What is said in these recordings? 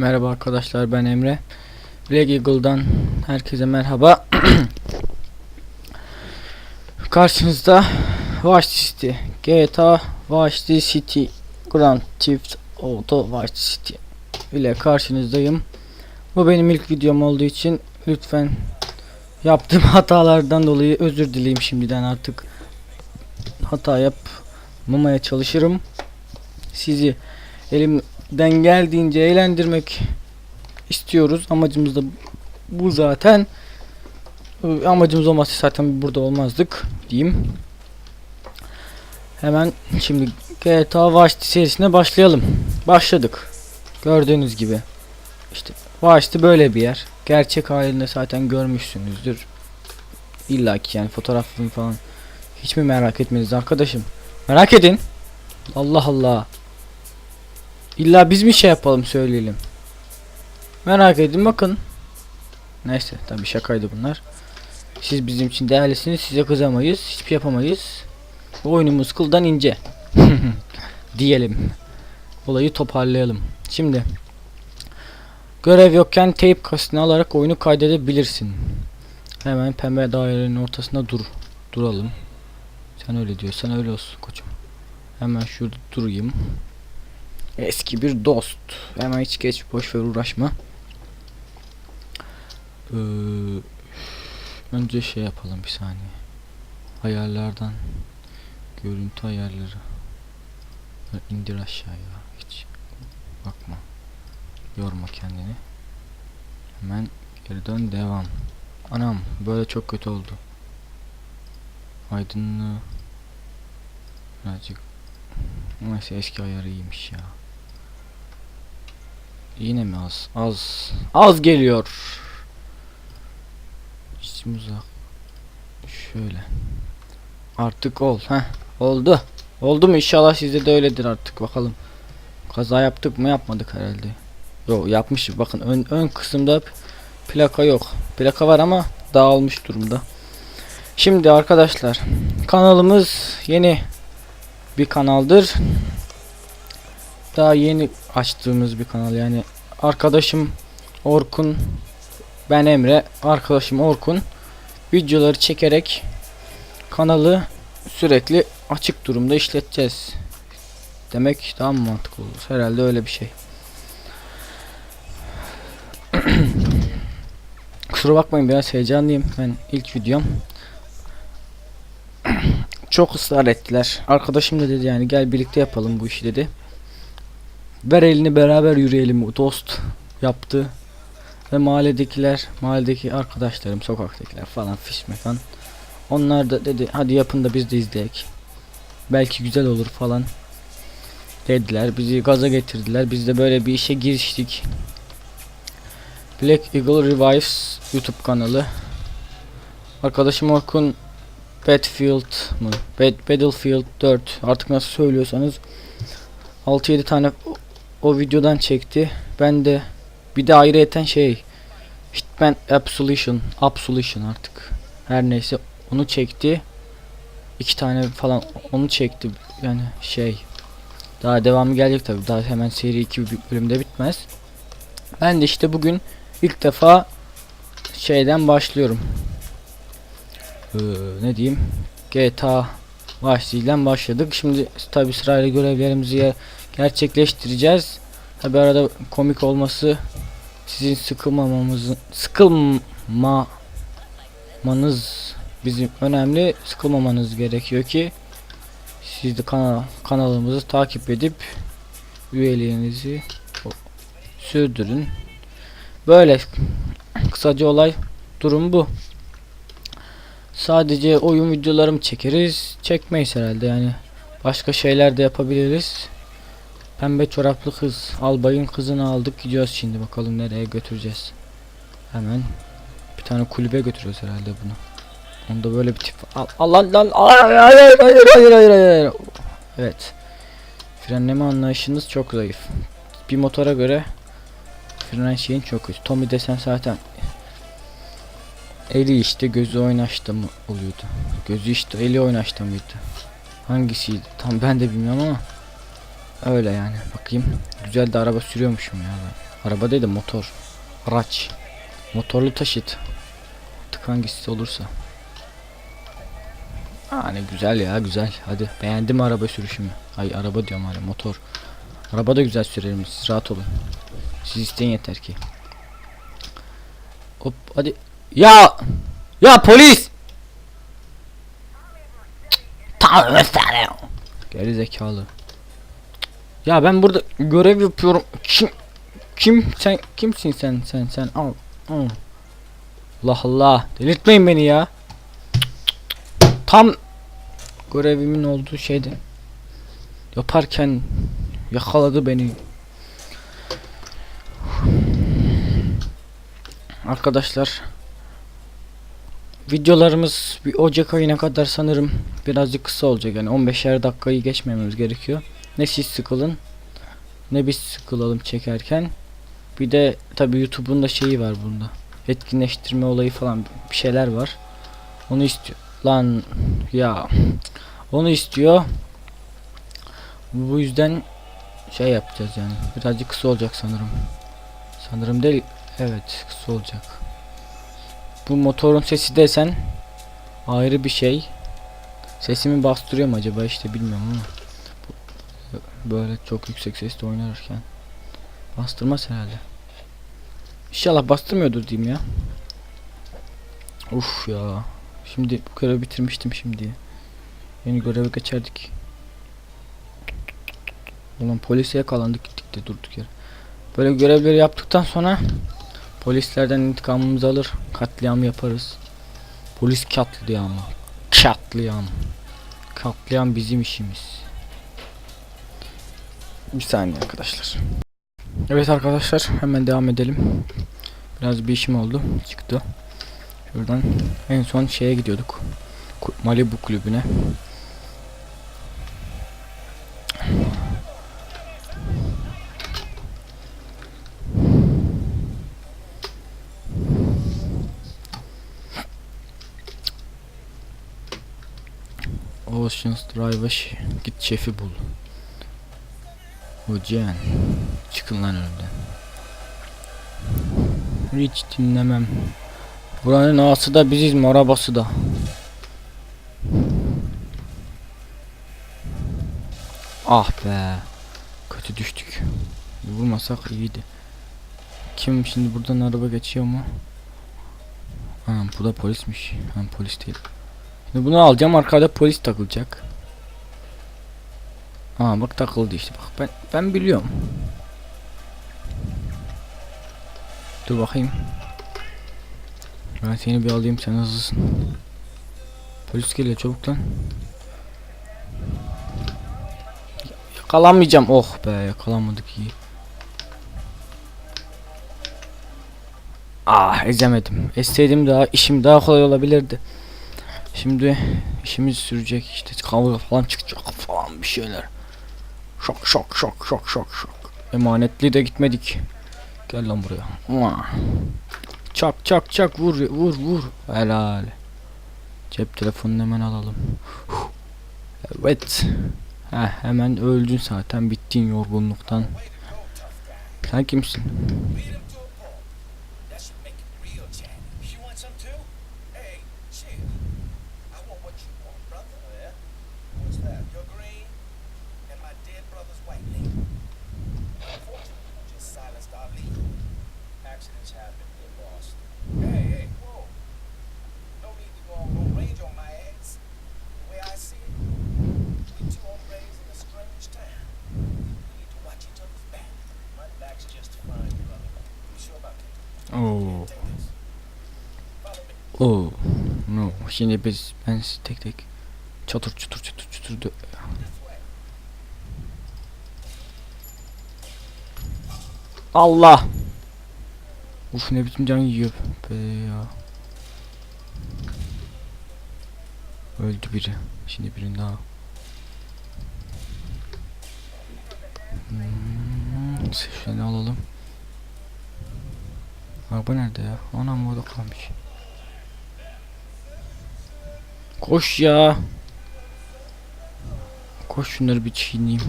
Merhaba arkadaşlar ben Emre. Black Eagle'dan herkese merhaba. Karşınızda Vice City, GTA Vice City, Grand Theft Auto Vice City ile karşınızdayım. Bu benim ilk videom olduğu için lütfen yaptığım hatalardan dolayı özür dileyim şimdiden artık. Hata yapmamaya çalışırım. Sizi elimden geldiğince eğlendirmek istiyoruz. Amacımız da bu zaten. Ee, Amacımız olmazsa zaten burada olmazdık diyeyim. Hemen şimdi GTA Vice serisine başlayalım. Başladık. Gördüğünüz gibi. İşte Vice City böyle bir yer. Gerçek halinde zaten görmüşsünüzdür. İlla ki yani fotoğrafını falan. Hiç mi merak etmediniz arkadaşım? Merak edin. Allah Allah. İlla biz mi şey yapalım söyleyelim. Merak edin bakın. Neyse tabi şakaydı bunlar. Siz bizim için değerlisiniz size kızamayız hiçbir şey yapamayız. Bu oyunumuz kıldan ince. Diyelim. Olayı toparlayalım. Şimdi. Görev yokken tape kasını alarak oyunu kaydedebilirsin. Hemen pembe dairenin ortasında dur. Duralım. Sen öyle diyorsan öyle olsun koçum. Hemen şurada durayım. Eski bir dost. Hemen hiç geç boş ver uğraşma. Ee, önce şey yapalım bir saniye. Ayarlardan görüntü ayarları. İndir aşağıya. Hiç bakma. Yorma kendini. Hemen geri dön devam. Anam böyle çok kötü oldu. Aydınlığı birazcık Neyse eski ayarı iyiymiş ya. Yine mi az? Az. Az geliyor. Hiç uzak. Şöyle. Artık ol. Heh. Oldu. Oldu mu inşallah sizde de öyledir artık bakalım. Kaza yaptık mı yapmadık herhalde. Yok yapmışız bakın ön, ön kısımda plaka yok. Plaka var ama dağılmış durumda. Şimdi arkadaşlar kanalımız yeni bir kanaldır. Daha yeni açtığımız bir kanal yani arkadaşım Orkun ben Emre arkadaşım Orkun videoları çekerek kanalı sürekli açık durumda işleteceğiz. Demek daha mı mantıklı olur? Herhalde öyle bir şey. Kusura bakmayın biraz heyecanlıyım. Ben ilk videom çok ısrar ettiler. Arkadaşım da dedi yani gel birlikte yapalım bu işi dedi. Ver elini beraber yürüyelim dost yaptı. Ve mahalledekiler, mahalledeki arkadaşlarım, sokaktakiler falan fişmekan. Onlar da dedi hadi yapın da biz de izleyek. Belki güzel olur falan. Dediler bizi gaza getirdiler. Biz de böyle bir işe giriştik. Black Eagle Revives YouTube kanalı. Arkadaşım Orkun Battlefield mı? Battlefield 4 artık nasıl söylüyorsanız 6-7 tane o, videodan çekti. Ben de bir de ayrıyeten şey Hitman Absolution Absolution artık her neyse onu çekti. iki tane falan onu çekti. Yani şey daha devamı gelecek tabi. Daha hemen seri 2 bölümde bitmez. Ben de işte bugün ilk defa şeyden başlıyorum. Ee, ne diyeyim? GTA Vice başladık. Şimdi tabi sırayla görevlerimizi ye- gerçekleştireceğiz. Tabi arada komik olması sizin sıkılmamamızın sıkılmamanız bizim önemli. Sıkılmamanız gerekiyor ki siz de kana kanalımızı takip edip üyeliğinizi sürdürün. Böyle kısaca olay durum bu. Sadece oyun videolarım çekeriz. Çekmeyiz herhalde yani. Başka şeyler de yapabiliriz. Pembe çoraplı kız. Albayın kızını aldık gidiyoruz şimdi bakalım nereye götüreceğiz. Hemen bir tane kulübe götürüyoruz herhalde bunu. Onda böyle bir tip al al al al hayır hayır hayır hayır hayır. Evet. Frenleme anlayışınız çok zayıf. Bir motora göre fren şeyin çok kötü. Tommy desen zaten Eli işte gözü oynaşta mı oluyordu? Gözü işte eli oynaşta mıydı? Hangisiydi? Tam ben de bilmiyorum ama öyle yani. Bakayım. Güzel de araba sürüyormuşum ya ben. Araba değil de motor. Araç. Motorlu taşıt. Artık hangisi olursa. Aa ne güzel ya güzel. Hadi beğendim araba sürüşümü. Ay araba diyorum hala motor. Araba da güzel sürerim siz rahat olun. Siz isteyin yeter ki. Hop hadi. Ya! Ya polis! Tanrı. Geri zekalı. Ya ben burada görev yapıyorum. Kim kim sen kimsin sen sen sen al. al. Allah Allah delirtmeyin beni ya. Tam görevimin olduğu şeyde yaparken yakaladı beni. Arkadaşlar videolarımız bir Ocak ayına kadar sanırım birazcık kısa olacak yani 15'er dakikayı geçmememiz gerekiyor. Ne siz sıkılın ne biz sıkılalım çekerken. Bir de tabi YouTube'un da şeyi var bunda. Etkinleştirme olayı falan bir şeyler var. Onu istiyor. Lan ya onu istiyor. Bu yüzden şey yapacağız yani. Birazcık kısa olacak sanırım. Sanırım değil. Evet kısa olacak. Bu motorun sesi desen ayrı bir şey. Sesimi bastırıyor mu acaba işte bilmiyorum ama. Böyle çok yüksek sesle oynarken. Bastırmaz herhalde. İnşallah bastırmıyordur diyeyim ya. Uf ya. Şimdi bu görevi bitirmiştim şimdi. Yeni göreve geçerdik. Ulan polise yakalandık gittik de durduk yere. Böyle görevleri yaptıktan sonra polislerden intikamımızı alır. Katliam yaparız. Polis katliamı. Katliam. Katliam bizim işimiz. Bir saniye arkadaşlar. Evet arkadaşlar hemen devam edelim. Biraz bir işim oldu. Çıktı. Şuradan en son şeye gidiyorduk. Malibu kulübüne. Ocean's Drive'a git şefi bul. Hocam çıkın lan önümden. Hiç dinlemem. Buranın ağası da biziz mi arabası da. Ah be. Kötü düştük. Vurmasak iyiydi. Kim şimdi buradan araba geçiyor mu? Ha bu da polismiş. Ha polis değil. Şimdi bunu alacağım arkada polis takılacak. Aa bak takıldı işte bak ben ben biliyorum. Dur bakayım. Ben seni bir alayım sen hızlısın. Polis geliyor çabuk lan. Yakalamayacağım. Oh be yakalanmadık iyi. Ah ezemedim. Etseydim daha işim daha kolay olabilirdi. Şimdi işimiz sürecek işte kavga falan çıkacak falan bir şeyler. Şok şok şok şok şok şok. Emanetli de gitmedik. Gel lan buraya. Çak çak çak vur vur vur. Helal. Cep telefonunu hemen alalım. Evet. Heh, hemen öldün zaten bittin yorgunluktan. Sen kimsin? Oo. No. Şimdi biz ben tek tek çatır çutur çutur çutur Allah. Uf ne biçim can yiyor be ya. Öldü biri. Şimdi birini daha. Hmm, şunu alalım. Araba nerede ya? Anam orada kalmış. Koş ya. Koş şunları bir çiğneyim.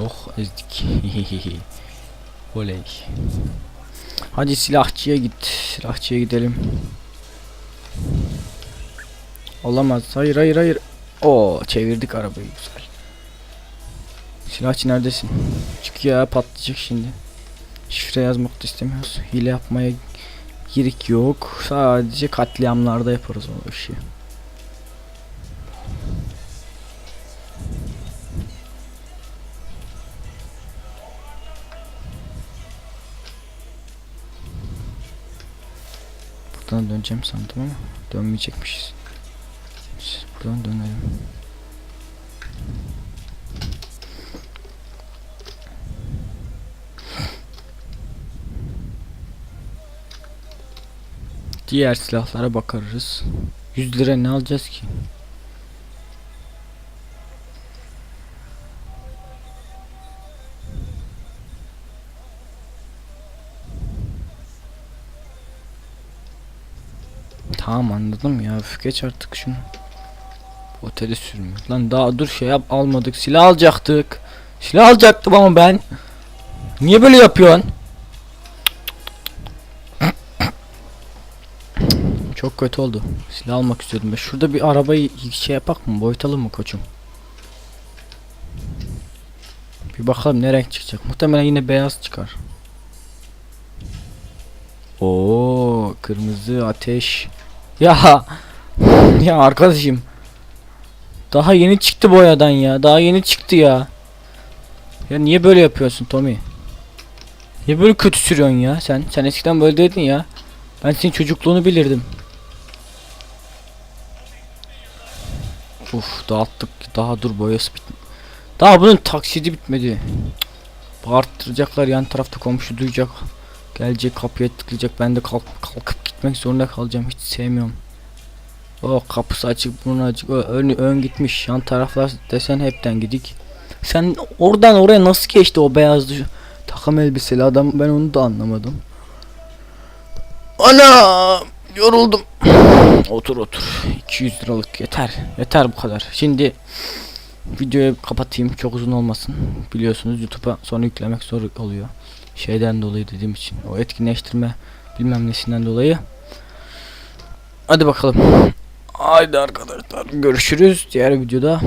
Oh ezdik. Oley. Hadi silahçıya git. Silahçıya gidelim. Olamaz. Hayır hayır hayır. Oo çevirdik arabayı güzel. Silahçı neredesin? Çık ya patlayacak şimdi. Şifre yazmak da istemiyoruz. Hile yapmaya gerek yok. Sadece katliamlarda yaparız o işi. Buradan döneceğim sandım ama dönmeyecekmişiz. Buradan dönelim. Diğer silahlara bakarız. 100 lira ne alacağız ki? Tamam anladım ya. Üf, geç artık şunu. Otele sürmüyor. Lan daha dur şey yap almadık. Silah alacaktık. Silah alacaktım ama ben. Niye böyle yapıyorsun? Çok kötü oldu. Silah almak istiyordum ben. Şurada bir arabayı şey yapak mı? Boyutalım mı koçum? Bir bakalım ne renk çıkacak. Muhtemelen yine beyaz çıkar. Oo, kırmızı ateş. Ya ya arkadaşım. Daha yeni çıktı boyadan ya. Daha yeni çıktı ya. Ya niye böyle yapıyorsun Tommy? Niye böyle kötü sürüyorsun ya sen? Sen eskiden böyle dedin ya. Ben senin çocukluğunu bilirdim. Uf dağıttık. Daha dur boyası bit. Daha bunun taksidi bitmedi. Cık, Bağırttıracaklar yan tarafta komşu duyacak. Gelecek kapıya tıklayacak. Ben de kalk kalkıp gitmek zorunda kalacağım. Hiç sevmiyorum. O kapısı açık, burnu açık. Ö- Ön, ön gitmiş. Yan taraflar desen hepten gidik. Sen oradan oraya nasıl geçti o beyazlı şu takım elbiseli adam? Ben onu da anlamadım. Ana yoruldum. otur otur. 200 liralık yeter. Yeter bu kadar. Şimdi videoyu kapatayım. Çok uzun olmasın. Biliyorsunuz YouTube'a sonra yüklemek zor oluyor. Şeyden dolayı dediğim için. O etkinleştirme bilmem nesinden dolayı. Hadi bakalım. Haydi arkadaşlar görüşürüz diğer videoda.